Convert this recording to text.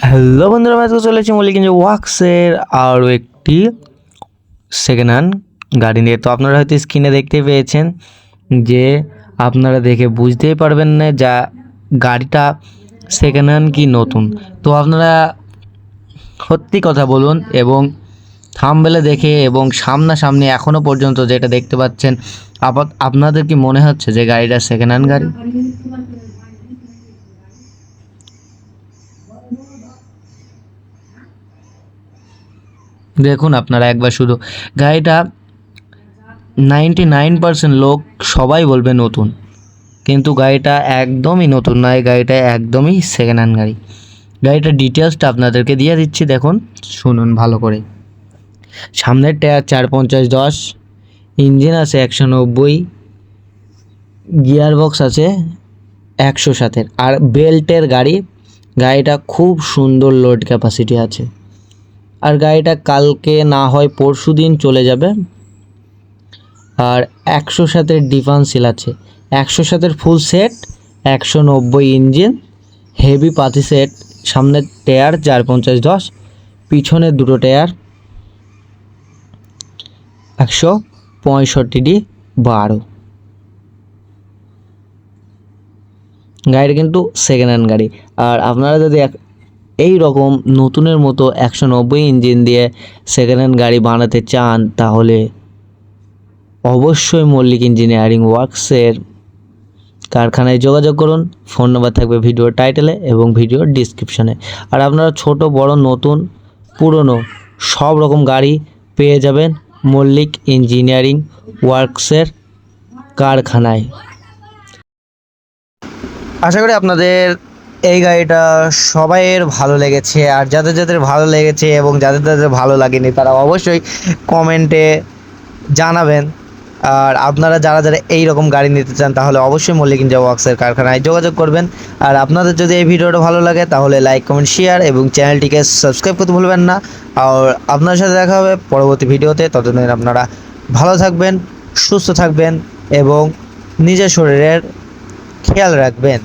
Hello বন্ধুরা, আজকে চলেছি মল্লিকগঞ্জ ওয়াক্সের আরও একটি সেকেন্ড হ্যান্ড গাড়ি নিয়ে। তো আপনারা হয়তো স্ক্রিনে দেখতে পেয়েছেন যে আপনারা দেখে বুঝতেই পারবেন না যা গাড়িটা সেকেন্ড হ্যান্ড কি নতুন। তো আপনারা সত্যি কথা বলুন এবং থামবেলে দেখে এবং সামনাসামনি এখনও পর্যন্ত যেটা দেখতে পাচ্ছেন আপনাদের কি মনে হচ্ছে যে গাড়িটা সেকেন্ড হ্যান্ড গাড়ি? দেখুন আপনারা একবার শুধু গাড়িটা নাইনটি নাইন পার্সেন্ট লোক সবাই বলবে নতুন। কিন্তু গাড়িটা একদমই নতুন নয়, গাড়িটা একদমই সেকেন্ড হ্যান্ড গাড়ি। গাড়িটার ডিটেলসটা আপনাদেরকে দিয়ে দিচ্ছি, দেখুন, শুনুন ভালো করে। সামনের টায়ার চার পঞ্চাশ দশ ইঞ্জিন আছে একশো নব্বই গিয়ার বক্স আছে একশো সাতের আর বেল্টের গাড়ি, গাড়িটা খুব সুন্দর লোড ক্যাপাসিটি আছে। আর গাড়িটা কালকে না হয় পরশু দিন চলে যাবে। আর একশো সাতের ডিফান্সিল আছে। একশো সাতের ফুল সেট, একশো নব্বই ইঞ্জিন, হেভি পাতি সেট সামনের টায়ার চার পঞ্চাশ দশ, পিছনে দুটো টায়ার, একশো পঁয়ষট্টি ডি বারো। গাড়িটা কিন্তু সেকেন্ড হ্যান্ড গাড়ি। আর আপনারা যদি এই রকম নতুনের মতো একশো নব্বই ইঞ্জিন দিয়ে সেকেন্ড হ্যান্ড গাড়ি বানাতে চান, তাহলে অবশ্যই মল্লিক ইঞ্জিনিয়ারিং ওয়ার্কসের কারখানায় যোগাযোগ করুন। ফোন নাম্বার থাকবে ভিডিওর টাইটেলে এবং ভিডিওর ডিসক্রিপশনে। আর আপনারা ছোট, বড়, নতুন, পুরনো সব রকম গাড়ি পেয়ে যাবেন মল্লিক ইঞ্জিনিয়ারিং ওয়ার্কসের কারখানায়। আশা করি আপনাদের এই গাড়িটা সবাইয়ের ভালো লেগেছে, আর যাদের যাদের ভালো লেগেছে এবং যাদের যাদের ভালো লাগেনি তারা অবশ্যই কমেন্টে জানাবেন। আর আপনারা যারা যারা এই রকম গাড়ি নিতে চান তাহলে অবশ্যই মল্লিক ইঞ্জা ওয়ার্কসের কারখানায় যোগাযোগ করবেন। আর আপনাদের যদি এই ভিডিওটা ভালো লাগে তাহলে লাইক কমেন্ট শেয়ার এবং চ্যানেলটিকে সাবস্ক্রাইব করতে ভুলবেন না। আর আপনার সাথে দেখা হবে পরবর্তী ভিডিওতে। ততদিন আপনারা ভালো থাকবেন, সুস্থ থাকবেন এবং নিজের শরীরের খেয়াল রাখবেন।